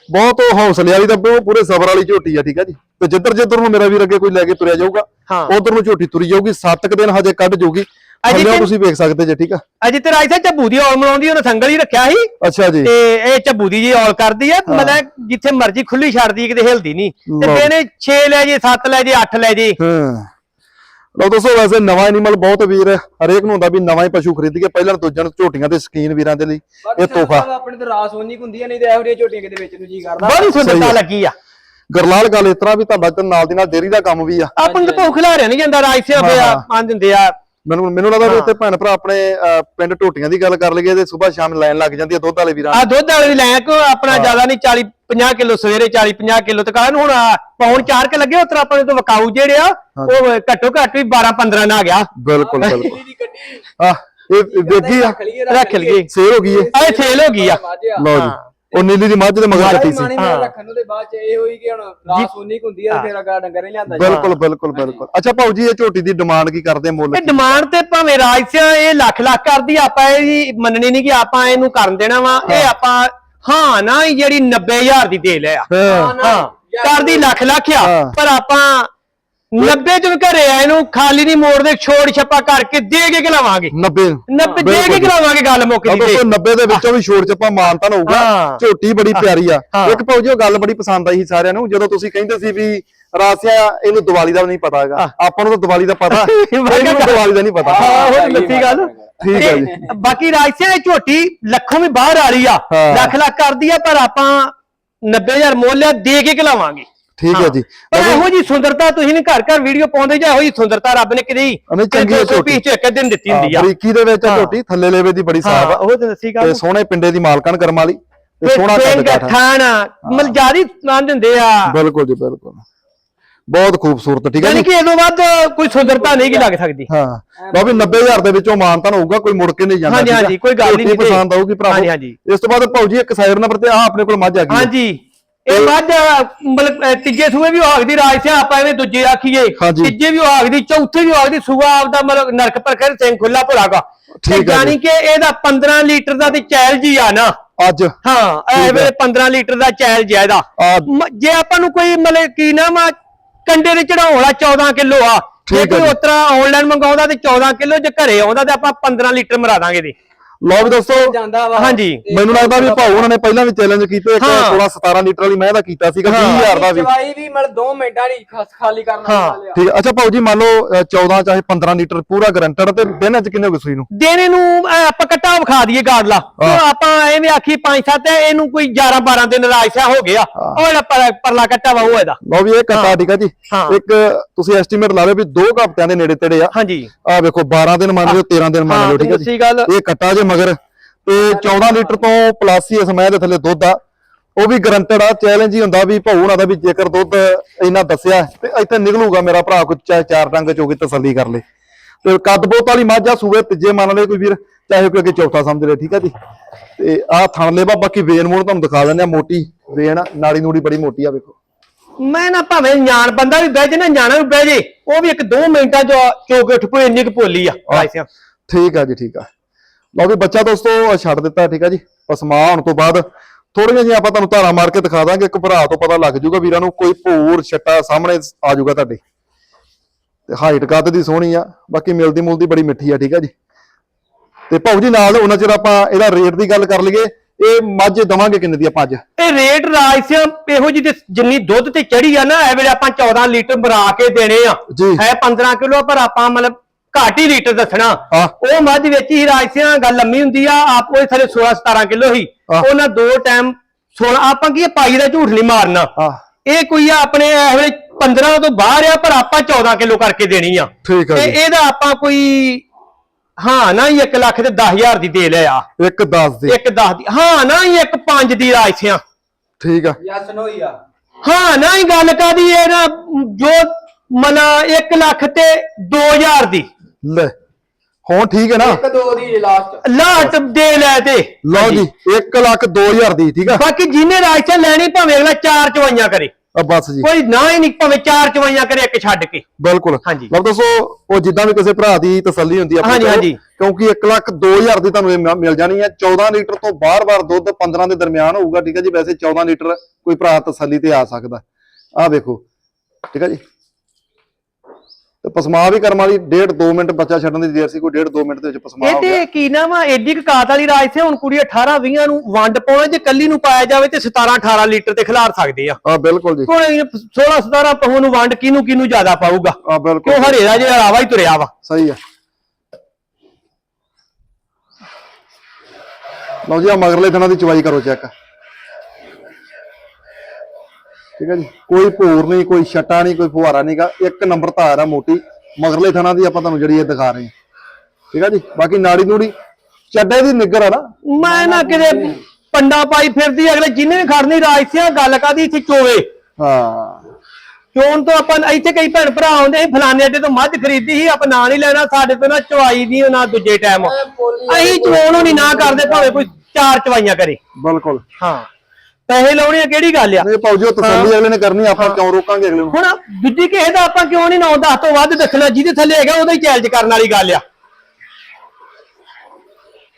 C: ਬਹੁਤ ਹੌਸਲੇ ਵਾਲੀ ਤਾਂ ਬਹੁਤ ਪੂਰੇ ਸਬਰ ਵਾਲੀ ਝੋਟੀ ਆ ਠੀਕ ਹੈ ਜੀ। ਤੇ ਜਿੱਧਰ ਜਿੱਧਰ ਨੂੰ ਮੇਰਾ ਵੀਰ ਅੱਗੇ ਕੋਈ ਲੈ ਕੇ ਤੁਰਿਆ ਜਾਊਗਾ ਉਧਰ ਨੂੰ ਝੋਟੀ ਤੁਰੀ ਜਾਊਗੀ 7 ਕੁ ਦਿਨ ਹਜੇ ਕੱਢ ਜਾਊਗੀ।
A: ਅਜੇ ਤੇ-
C: ਤੁਸੀਂ ਵੇਖ ਸਕਦੇ ਜੇ ਠੀਕ ਆ?
A: ਅਜੇ ਤੇ ਰਾਜ ਸਾਹਿਬ ਝੱਬੂ ਦੀ ਔਲ ਮਲਾਉਂਦੀ ਉਹਨੇ ਸੰਗਲ ਹੀ ਰੱਖਿਆ ਸੀ।
C: ਅੱਛਾ ਜੀ।
A: ਤੇ ਇਹ ਝੱਬੂ ਦੀ ਜੀ ਔਲ ਕਰਦੀ ਆ ਮਤਲਬ ਜਿੱਥੇ ਮਰਜ਼ੀ ਖੁੱਲੀ ਛੱਡਦੀ ਕਿਤੇ ਹਿਲਦੀ ਨਹੀਂ। ਤੇ। ਦਿਨੇ 6 ਲੈ ਜੇ 7 ਲੈ ਜੇ 8 ਲੈ ਜੇ।
C: ਹਾਂ। ਲਓ ਦੋਸਤੋ ਵੈਸੇ ਨਵਾਂ ਐਨੀਮਲ ਬਹੁਤ ਵੀਰ ਹਰੇਕ ਨੂੰ ਹੁੰਦਾ ਵੀ ਨਵਾਂ ਹੀ ਪਸ਼ੂ ਖਰੀਦੀਏ ਪਹਿਲਾਂ ਦੂਜਣ ਝੋਟੀਆਂ ਦੇ ਸ਼ਕੀਨ ਵੀਰਾਂ ਦੇ ਲਈ ਇਹ ਤੋਹਫਾ।
B: ਆਪਣੇ ਤੇ ਰਾਸ ਹੋਣੀ ਹੁੰਦੀ ਆ ਨਹੀਂ ਤੇ ਇਹੋ ਜਿਹੀਆਂ ਝੋਟੀਆਂ ਕਿਤੇ ਵਿੱਚ ਨੂੰ ਜੀ ਕਰਦਾ।
A: ਬੜੀ ਸੁੰਦਰਤਾ। ਲੱਗੀ ਆ।
C: ਗਰਲਾਲ ਗੱਲ ਇਸ ਤਰ੍ਹਾਂ ਵੀ ਤੁਹਾਡਾ ਤੇ ਨਾਲ ਦੀ ਨਾਲ ਡੇਰੀ ਦਾ ਕੰਮ ਵੀ ਆ।
A: ਆਪਾਂ ਨੂੰ ਤਾਂ ਭੁੱਖ ਲਾਰਿਆ ਨਹੀਂ ਜਾਂਦਾ ਰਾਜ ਸਿਆ ਪਿਆ
C: ਹਾਂ।
A: ਪੰਜ ਦਿੰਦੇ ਆ।
C: ਮੈਨੂੰ ਮੈਨੂੰ ਲੱਗਦਾ ਵੀ ਇੱਥੇ ਭੈਣ ਭਰਾ ਆਪਣੇ ਪਿੰਡ ਟੋਟੀਆਂ ਦੀ ਗੱਲ ਕਰ ਲਈਏ ਤੇ ਸਵੇਰ ਸ਼ਾਮ ਲਾਈਨ ਲੱਗ ਜਾਂਦੀ ਆ ਦੁੱਧ ਵਾਲੇ ਵੀਰਾਂ
A: ਆ ਦੁੱਧ ਵਾਲੇ ਵੀ ਲੈ ਕੋ ਆਪਣਾ ਜ਼ਿਆਦਾ ਨਹੀਂ 40 50 ਕਿਲੋ ਸਵੇਰੇ 40 50 ਕਿਲੋ ਤੱਕ ਨੂੰ ਹੁਣ ਆ ਪੌਣ ਚਾਰ ਕੇ ਲੱਗੇ ਉਤਰਾ ਆਪਣੇ ਤੋਂ ਵਕਾਊ ਜਿਹੜੇ ਆ ਉਹ ਘੱਟੋ ਘੱਟ ਵੀ 12 15 ਨਾ ਗਿਆ।
C: ਬਿਲਕੁਲ ਬਿਲਕੁਲ।
B: ਦੀ ਗੱਡੀ।
C: ਆ ਇਹ ਦੇਖੀ ਆ।
B: ਰੱਖ ਲਈਏ
C: ਸੇਲ ਹੋ ਗਈ ਏ।
A: ਆ ਇਹ ਸੇਲ ਹੋ ਗਈ ਆ।
B: ਆ
C: ਲਓ ਜੀ। ਉਹ ਨੀਲੀ ਦੀ ਮੱਝ ਦੇ ਮਗਰ ਕੱਟੀ ਸੀ।
B: ਮੈਂ ਰੱਖਣ ਤੇ ਬਾਅਦ ਚ ਇਹ ਹੋਈ ਕਿ ਹੁਣ ਰਾਤ ਸੋਨੀ ਕੁ ਹੁੰਦੀ ਆ ਤੇ ਫਿਰ ਅਗਾ ਡੰਗਰ ਹੀ ਲਿਆਂਦਾ ਜੀ।
C: ਬਿਲਕੁਲ ਬਿਲਕੁਲ ਬਿਲਕੁਲ। ਅੱਛਾ ਭਾਊ ਜੀ ਇਹ ਝੋਟੀ ਦੀ ਡਿਮਾਂਡ ਕੀ ਕਰਦੇ ਮੁੱਲ
A: ਇਹ ਡਿਮਾਂਡ ਤੇ ਭਾਵੇਂ ਰਾਜ ਸਿਆ ਇਹ ਲੱਖ ਲੱਖ ਕਰਦੀ ਆਪਾਂ ਇਹ ਜੀ ਮੰਨਣੀ ਨਹੀਂ ਕਿ ਆਪਾਂ ਇਹਨੂੰ ਕਰਨ ਦੇਣਾ ਵਾ। ਇਹ ਆਪਾਂ ਹਾਂ ਨਾ ਹੀ ਜਿਹੜੀ 90000 ਦੀ ਦੇ ਲਿਆ।
C: ਹਾਂ।
A: ਹਾਂ ਕਰਦੀ ਲੱਖ ਲੱਖ ਆ।
C: ਹਾਂ।
A: ਪਰ ਆਪਾਂ 90 ਚ ਵੀ ਘਰੇ ਆ ਇਹਨੂੰ ਖਾਲੀ ਨਹੀਂ ਮੋੜਦੇ ਛੋੜ ਛੱਪਾ ਕਰਕੇ ਦੇ ਕੇ ਖਿਲਾਵਾਂਗੇ
C: 90
A: 90 ਦੇ ਕੇ ਖਿਲਾਵਾਂਗੇ ਗੱਲ ਮੁੱਕ ਦੀ
C: ਦੋਸਤੋ 90 ਦੇ ਵਿੱਚੋਂ ਵੀ ਛੋੜ ਚੱਪਾ ਮਾਨਤਾਨ ਹੋਊਗਾ।
A: ਹਾਂ।
C: ਝੋਟੀ ਬੜੀ ਪਿਆਰੀ ਆ। ਇੱਕ ਭਾਊ ਜੀ ਉਹ ਗੱਲ ਬੜੀ ਪਸੰਦ ਆਈ ਸੀ ਸਾਰਿਆਂ ਨੂੰ। ਜਦੋਂ ਤੁਸੀਂ ਕਹਿੰਦੇ ਸੀ ਵੀ ਰਾਸਿਆ ਇਹਨੂੰ ਦੀਵਾਲੀ ਦਾ ਵੀ ਨਹੀਂ ਪਤਾ ਹੈਗਾ। ਆਪਾਂ ਨੂੰ ਤਾਂ ਦੀਵਾਲੀ ਦਾ ਪਤਾ। ਇਹਨੂੰ ਦੀਵਾਲੀ ਦਾ ਨਹੀਂ ਪਤਾ।
A: ਹਾਂ ਉਹ ਲੱਸੀ ਗੱਲ।
C: ਠੀਕ ਹੈ ਜੀ।
A: ਤੇ ਬਾਕੀ ਰਾਜਸਿਆ ਇਹ ਝੋਟੀ ਲੱਖੋਂ ਵੀ ਬਾਹਰ ਆ ਰਹੀ ਆ। ਲੱਖ ਲੱਖ ਕਰਦੀ ਆ ਪਰ ਆਪਾਂ 90000 ਮੁੱਲ ਦੇ ਕੇ ਖਿਲਾਵਾਂਗੇ
C: ਠੀਕ ਹੈ ਜੀ।
A: ਪਰ ਇਹੋ ਜੀ ਸੁੰਦਰਤਾ ਤੁਸੀਂ ਨੇ ਘਰ ਘਰ ਵੀਡੀਓ ਪਾਉਂਦੇ ਜਾਂ ਇਹੋ ਜੀ ਸੁੰਦਰਤਾ ਰੱਬ ਨੇ ਕਿਤੇ ਹੀ
C: ਚੰਗੀ ਝੋਟੀ।
A: ਚ ਇੱਕ ਦਿਨ ਦਿੱਤੀ ਹੁੰਦੀ ਆ।
C: ਬਰੀਕੀ ਦੇ ਵਿੱਚ। ਝੋਟੀ ਥੱਲੇ ਲੇਵੇ ਦੀ ਬੜੀ ਸਾਫ਼ ਆ।
A: ਉਹ ਤੇ ਦੱਸੀ ਗੱਲ।
C: ਤੇ ਸੋਹਣੇ ਪਿੰਡੇ ਦੀ ਮਾਲਕਣ ਕਰਮ ਵਾਲੀ ਤੇ ਸੋਹਣਾ
A: ਪਿੰਡ ਠਾਣਾ ਮਲ ਜਿਆਦੀ ਨਾਂ ਦਿੰਦੇ ਆ।
C: ਬਿਲਕੁਲ ਜੀ ਬਿਲਕੁਲ। ਬਹੁਤ ਖੂਬਸੂਰਤ ਠੀਕ ਹੈ
A: ਯਾਨੀ ਕਿ ਇਹਦੋਂ ਵੱਧ ਕੋਈ ਸੁੰਦਰਤਾ ਨਹੀਂ ਗੀ ਲੱਗ ਸਕਦੀ।
C: ਹਾਂ। ਵੀ 90000 ਦੇ ਵਿੱਚੋਂ ਮਾਨਤਾਨ ਹੋਊਗਾ ਕੋਈ ਮੁੜ ਕੇ ਨਹੀਂ ਜਾਂਦਾ
A: ਹਾਂਜੀ? ਹਾਂਜੀ, ਕੋਈ ਗੱਲ ਨਹੀਂ।
C: ਪਸੰਦ ਆਊਗੀ ਭਰਾਵੋ। ਇਸ ਤੋਂ ਬਾਅਦ ਭਾਊ ਜੀ ਇੱਕ ਸਾਈਡ ਨੰਬਰ ਤੇ ਆ ਆਪਣੇ ਕੋਲ ਮੱਝ ਆ। ਗਈ।
A: ਹਾਂਜੀ। ਇਹ ਮੱਝ ਮਤਲਬ ਅਹ, ਤੀਜੇ ਸੂਏ ਵੀ ਹਾਗਦੀ ਰਾਜ ਸਿਆ ਆਪਾਂ ਐਵੇਂ ਦੂਜੇ ਆਖੀਏ।
C: ਹਾਂਜੀ।
A: ਤੀਜੇ ਵੀ ਹਾਗਦੀ ਚੌਥੇ ਵੀ ਹਾਗਦੀ ਸੂਆ ਆਪਦਾ ਮਤਲਬ ਨਰਕ ਪਰ ਸਿੰਘ ਖੁੱਲਾ ਭੁਲਾਗਾ
C: ਠੀਕ ਹੈ
A: ਯਾਨੀ ਕਿ ਇਹਦਾ 15 ਲੀਟਰ ਦਾ ਤੇ ਚੈਲ ਜੀ ਆ ਨਾ।
C: ਅੱਜ।
A: ਹਾਂ
C: ਠੀਕ
A: ਇਹ
C: ਹੈ।
A: ਵੇਲੇ 15 ਲੀਟਰ ਦਾ ਚੈਲ ਜੀ ਆ ਇਹਦਾ।
C: ਆ।
A: ਮ- ਜੇ ਆਪਾਂ ਨੂੰ ਕੋਈ ਮਤਲਬ ਕੀ ਨਾ ਵਾ ਕੰਡੇ ਦੇ ਚੜਾਉਣ ਵਾਲਾ 14 ਕਿਲੋ ਆ। ਜੇ
C: ਠੀਕ ਹੈ
A: ਕੋਈ
C: ਜੀ।
A: ਉਤਰਾ ਆਨਲਾਈਨ ਮੰਗਾਉਂਦਾ ਤੇ 14 ਕਿਲੋ ਜੇ ਘਰੇ ਆਉਂਦਾ ਤੇ ਆਪਾਂ 15 ਲੀਟਰ ਮਰਾ ਦਾਂਗੇ ਦੇ
C: ਲਓ ਵੀ ਦੋਸਤੋ
B: ਜਾਂਦਾ ਵਾ
A: ਹਾਂਜੀ।
C: ਮੈਨੂੰ ਲੱਗਦਾ ਵੀ ਭਾਊ ਉਹਨਾਂ ਨੇ ਪਹਿਲਾਂ ਵੀ ਚੈਲੰਜ ਕੀਤੇ ਇੱਕ
A: ਹਾਂ।
C: 16 17 ਲੀਟਰ ਵਾਲੀ ਮੈਂ ਦਾ ਕੀਤਾ ਸੀਗਾ
A: ਹਾਂ।
C: 20000 ਦਾ ਵੀ
B: ਚਵਾਈ ਵੀ ਮਤਲਬ 2 ਮਿੰਟਾਂ ਦੀ ਖਾਲੀ ਕਰਨ
A: ਹਾਂ,
C: ਠੀਕ ਹੈ ਅੱਛਾ ਭਾਊ ਜੀ ਮੰਨ ਲਓ ਅ, 14 ਚਾਹੇ 15 ਲੀਟਰ ਪੂਰਾ ਗਰੰਟਡ ਤੇ ਦਿਨ ਚ ਕਿੰਨੇ ਹੋ ਗਏ ਸੂਈ ਨੂੰ
A: ਦੇਣੇ ਨੂੰ ਆਪਾਂ ਕੱਟਾ ਵਿਖਾ ਦਈਏ ਗਾੜਲਾ
C: ਹਾਂ।
A: ਆਪਾਂ ਐਵੇਂ ਆਖੀ 5-7 ਇਹਨੂੰ ਕੋਈ 11-12 ਦਿਨ ਰਾਜਸਾ ਹੋ ਗਿਆ
C: ਹਾਂ।
A: ਉਹ ਪਰਲਾ ਕੱਟਾ ਵਾ ਉਹ ਇਹਦਾ
C: ਲਓ ਵੀ ਇਹ ਕੱਟਾ
A: ਹਾਂ।
C: ਠੀਕ ਆ ਜੀ
A: ਹਾਂ।
C: ਇੱਕ ਤੁਸੀਂ ਐਸਟੀਮੇਟ ਲਾ ਲਓ ਵੀ ਦੋ ਹਫ਼ਤਿਆਂ ਦੇ ਨੇੜੇ ਤੇੜੇ ਆ
A: ਹਾਂਜੀ
C: ਆ ਵੇਖੋ 12 ਦਿਨ ਮੰਨ ਲਿਓ 13 ਦਿਨ ਮੰਨ
A: ਹਾਂ
C: ਲਿਓ ਠੀਕ ਹੈ ਜੀ ਇਹ ਕੱਟਾ ਜੇ ਮਗਰ ਤੇ 14 ਲੀਟਰ ਤੋਂ ਪਲੱਸ ਹੀ ਇਸ ਮੈਂ ਦੇ ਥੱਲੇ ਦੁੱਧ ਆ। ਉਹ ਵੀ ਗਰੰਟਡ ਆ ਚੈਲੰਜ ਹੀ ਹੁੰਦਾ ਵੀ ਭਾਊ ਹੁਣਾਂ ਦਾ ਵੀ ਜੇਕਰ ਦੁੱਧ ਇੰਨਾ ਦੱਸਿਆ ਤੇ ਇੱਥੇ ਨਿਕਲੂਗਾ ਮੇਰਾ ਭਰਾ ਕੋਈ ਚਾਹੇ ਚਾਰ ਡੰਗ ਚੋ ਕੇ ਤਸੱਲੀ ਕਰ ਲੇ। ਤੇ ਕੱਦ ਬੋਤ ਵਾਲੀ ਮੱਝ ਆ ਸੂਬੇ ਤੀਜੇ ਮੰਨ ਲਏ ਕੋਈ ਵੀਰ ਚਾਹੇ ਕੋਈ ਅੱਗੇ ਚੌਥਾ ਸਮਝ ਲੇ ਠੀਕ ਆ ਜੀ? ਤੇ ਆਹ ਥਣ ਲੇਵਾ ਬਾਕੀ ਵੇਨ ਮੂਣ ਤੁਹਾਨੂੰ ਦਿਖਾ ਦਿੰਦੇ ਆ ਮੋਟੀ ਵੇਨ ਨਾੜੀ ਨੂੜੀ ਬੜੀ ਮੋਟੀ ਆ ਵੇਖੋ।
A: ਮੈਂ ਨਾ ਭਾਵੇਂ ਨਿਆਣ ਬੰਦਾ ਵੀ ਬਹਿ ਜੇ ਨਾ ਨਿਆਣਾ ਵੀ ਬਹਿ ਜੇ ਉਹ ਵੀ ਇੱਕ ਦੋ ਮਿੰਟਾਂ ਚ ਚੋ ਕੇ ਉੱਠ ਪਏ ਇੰਨੀ ਕੁ ਭੋਲੀ ਆ।
C: ਠੀਕ ਆ ਜੀ ਠੀਕ ਆ। ਲਓ ਵੀ ਬੱਚਾ ਦੋਸਤੋ ਛੱਡ ਦਿੱਤਾ ਠੀਕ ਆ ਜੀ? ਪਸਮਾ ਹੋਣ ਤੋਂ ਬਾਅਦ ਥੋੜੀਆਂ ਜਿਹੀਆਂ ਆਪਾਂ ਤੁਹਾਨੂੰ ਧਾਰਾ ਮਾਰ ਕੇ ਦਿਖਾ ਦਾਂਗੇ ਇੱਕ ਭਰਾ ਤੋਂ ਪਤਾ ਲੱਗ ਜੂਗਾ ਵੀਰਾਂ ਨੂੰ ਕੋਈ ਭੂਰ ਛੱਟਾ ਸਾਹਮਣੇ ਆ ਜਾਊਗਾ ਤੁਹਾਡੇ। ਤੇ ਹਾਈਟ ਕੱਦ ਦੀ ਸੋਹਣੀ ਆ ਬਾਕੀ ਮਿਲਦੀ ਮੁਲਦੀ ਬੜੀ ਮਿੱਠੀ ਆ ਠੀਕ ਆ ਜੀ? ਤੇ ਭਾਊ ਜੀ ਨਾਲ ਉਹਨਾਂ ਚਿਰ ਆਪਾਂ ਇਹਦਾ ਰੇਟ ਦੀ ਗੱਲ ਕਰ ਲਈਏ ਇਹ ਮੱਝ ਦਵਾਂਗੇ ਕਿੰਨੇ ਦੀ ਆਪਾਂ ਅੱਜ?
A: ਇਹ ਰੇਟ ਰਾਜਸਿਆ ਇਹੋ ਜੀ ਤੇ ਜਿੰਨੀ ਦੁੱਧ ਤੇ ਚੜੀ ਆ ਨਾ ਇਹ ਵੇਲੇ ਆਪਾਂ 14 ਲੀਟਰ ਬਰਾ ਕੇ ਦੇਣੇ ਆ। ਹੈ 15 ਕਿਲੋ ਪਰ ਆਪਾਂ ਮਤਲਬ ਘੱਟ ਹੀ ਲੀਟਰ ਦੱਸਣਾ। ਉਹ ਮੱਝ ਵਿੱਚ ਹੀ ਰਾਜਸਿਆ ਗੱਲ ਲੰਮੀ ਹੁੰਦੀ ਆ ਆਪੋ ਇਹ ਥਲੇ 16 17 ਕਿਲੋ ਹੀ। ਉਹਨਾਂ ਦੋ ਟਾਈਮ 16 ਆਪਾਂ ਕੀ ਇਹ ਪਾਈ ਦਾ ਝੂਠ ਨਹੀਂ ਮਾਰਨਾ। ਇਹ ਕੋਈ ਆ ਆਪਣੇ ਇਹ ਵੇਲੇ 15 ਤੋਂ ਬਾਹਰ ਆ ਪਰ ਆਪਾਂ 14 ਕਿਲੋ ਕਰਕੇ ਦੇਣੀ ਆ।
C: ਠੀਕ ਆ
A: ਤੇ ਇਹਦਾ ਆਪਾਂ ਕੋਈ ਹਾਂ ਨਾ ਹੀ 1 ਲੱਖ ਤੇ 10000 ਦੀ ਦੇ ਲਿਆ।
C: ਇੱਕ 10 ਦੀ।
A: ਇੱਕ 10 ਦੀ ਹਾਂ ਨਾ ਹੀ ਇੱਕ 5 ਦੀ ਰਾਜਸਿਆ
C: ਠੀਕ ਆ।
B: ਯਸ ਨੋ ਹੀ ਆ।
A: ਹਾਂ ਨਾ ਹੀ ਗੱਲ ਕਾਦੀ ਇਹ ਨਾ ਜੋ ਮਨਾ 1 ਲੱਖ ਤੇ 2000 ਦੀ।
C: ਲੈ ਹੁਣ ਠੀਕ ਹੈ ਨਾ?
B: ਇੱਕ ਦੋ ਦੀ ਲਾਸਟ
A: ਲਾਟ ਦੇ ਲੈ ਤੇ।
C: ਲਓ ਜੀ 1 ਲੱਖ 2000 ਦੀ ਠੀਕ ਆ?
A: ਬਾਕੀ ਜਿਹਨੇ ਰਾਜਸਿਆ ਲੈਣੀ ਭਾਵੇਂ ਅਗਲਾ ਚਾਰ ਚਵਾਈਆਂ ਕਰੇ।
C: ਆ ਬਸ ਜੀ।
A: ਕੋਈ ਨਾ ਹੀ ਨਹੀਂ ਭਾਵੇਂ ਚਾਰ ਚਵਾਈਆਂ ਕਰੇ ਇੱਕ ਛੱਡ ਕੇ।
C: ਬਿਲਕੁਲ।
A: ਹਾਂਜੀ।
C: ਲਓ ਦੱਸੋ ਉਹ ਜਿੱਦਾਂ ਵੀ ਕਿਸੇ ਭਰਾ ਦੀ ਤਸੱਲੀ ਹੁੰਦੀ ਆ ਆਪਣੇ
A: ਹਾਂਜੀ, ਹਾਂਜੀ।
C: ਕਿਉਂਕਿ 1 ਲੱਖ 2000 ਦੀ ਤੁਹਾਨੂੰ ਇਹ ਮਿਲ ਜਾਣੀ ਹੈ 14 ਲੀਟਰ ਤੋਂ ਬਾਰ-ਬਾਰ ਦੁੱਧ 15 ਦੇ ਦਰਮਿਆਨ ਹੋਊਗਾ ਠੀਕ ਹੈ ਜੀ? ਵੈਸੇ 14 ਲੀਟਰ ਕੋਈ ਭਰਾ ਤਸੱਲੀ ਤੇ ਆ ਸਕਦਾ। ਆਹ ਵੇਖੋ ਠੀਕ ਹੈ ਜੀ? ਤੇ ਪਸਮਾ ਵੀ ਕਰਮ ਵਾਲੀ 1.5 2 ਮਿੰਟ ਬੱਚਾ ਛੱਡਣ ਦੀ ਦੇਰ ਸੀ ਕੋਈ 1.5 2 ਮਿੰਟ ਦੇ ਵਿੱਚ ਪਸਮਾ
A: ਇਹ
C: ਹੋ ਗਿਆ।
A: ਤੇ ਕੀ ਨਾ ਵਾ ਐਡੀ ਕਾਤ ਵਾਲੀ ਰਾਜ ਸੇ ਹੁਣ ਕੁੜੀ 18 20 ਨੂੰ ਵੰਡ ਪਾਉਣਾ ਜੇ ਕੱਲੀ ਨੂੰ ਪਾਇਆ ਜਾਵੇ ਤੇ 17 18 ਲੀਟਰ ਤੇ ਖਿਲਾਰ ਸਕਦੇ ਆ।
C: ਆ ਬਿਲਕੁਲ ਜੀ।
A: ਹੁਣ 16 17 ਪਹੂ ਨੂੰ ਵੰਡ ਕਿਨੂੰ ਕਿਨੂੰ ਜ਼ਿਆਦਾ ਪਾਊਗਾ?
C: ਆ ਬਿਲਕੁਲ
A: ਕਿਉਂ ਹਰੇ ਦਾ ਜਿਹੜਾ ਰਾਵਾ ਹੀ ਤੁਰਿਆ ਵਾ।
C: ਸਹੀ ਆ। ਲਓ ਜੀ ਆ ਮਗਰਲੇ ਦਿਨਾਂ ਦੀ ਚਵਾਈ ਕਰੋ ਚੈੱਕ। ਠੀਕ ਹੈ ਜੀ? ਕੋਈ ਭੂਰ ਨਹੀਂ ਕੋਈ ਛੱਟਾ ਨਹੀਂ ਕੋਈ ਫੁਹਾਰਾ ਨਹੀਂਗਾ ਇੱਕ ਨੰਬਰ ਧਾਰ ਆ ਮੋਟੀ। ਮਗਰਲੇ ਥਣਾ ਦੀ ਆਪਾਂ ਤੁਹਾਨੂੰ ਜਿਹੜੀ ਇਹ ਦਿਖਾ ਰਹੇ ਹਾਂ। ਠੀਕ ਹੈ ਜੀ? ਬਾਕੀ ਨਾੜੀ ਨੂੜੀ ਚੱਡੇ ਦੀ ਨਿੱਗਰ ਆ ਨਾ।
A: ਮੈਂ ਨਾ ਕਿਤੇ ਪੰਡਾ ਪਾਈ ਫਿਰਦੀ ਅਗਲੇ ਜਿੰਨੇ ਵੀ ਖੜਨੀ ਰਾਜ ਸਿਆ ਗੱਲ ਕਾਦੀ ਇੱਥੇ ਚੋਵੇ?
C: ਹਾਂ।
A: ਚੋਣ ਤੋਂ ਆਪਾਂ ਇੱਥੇ ਕਈ ਭੈਣ ਭਰਾ ਆਉਂਦੇ ਸੀ ਫਲਾਣੇ ਅੱਡੇ ਤੋਂ ਮੱਝ ਖਰੀਦੀ ਸੀ ਆਪਾਂ ਨਾਂ ਨਹੀਂ ਲੈਣਾ ਸਾਡੇ ਤੋਂ ਨਾ ਚਵਾਈ ਦੀ ਨਾ ਦੂਜੇ ਟਾਈਮ ਅਸੀਂ ਚੋਣ ਨਹੀਂ ਨਾ ਕਰਦੇ ਭਾਵੇਂ ਕੋਈ ਚਾਰ ਚਵਾਈਆਂ ਕਰੇ।
C: ਬਿਲਕੁਲ।
A: ਹਾਂ। ਪੈਸੇ ਲਾਉਣੇ ਆ ਕਿਹੜੀ ਗੱਲ ਆ?
C: ਨਹੀਂ ਭਾਉ ਤਸੱਲੀ ਅਗਲੇ ਨੇ ਕਰਨੀ ਆਪਾਂ ਕਿਉਂ ਰੋਕਾਂਗੇ ਅਗਲੇ ਨੂੰ?
A: ਹੁਣ ਦੂਜੀ ਕਿਸੇ ਦਾ ਆਪਾਂ ਕਿਉਂ ਨਹੀਂ 9-10 ਤੋਂ ਵੱਧ ਦੱਸਣਾ ਜਿਹਦੇ ਥੱਲੇ ਹੈਗਾ ਉਹਦਾ ਹੀ ਚੈਲੰਜ ਕਰਨ ਵਾਲੀ ਗੱਲ ਆ।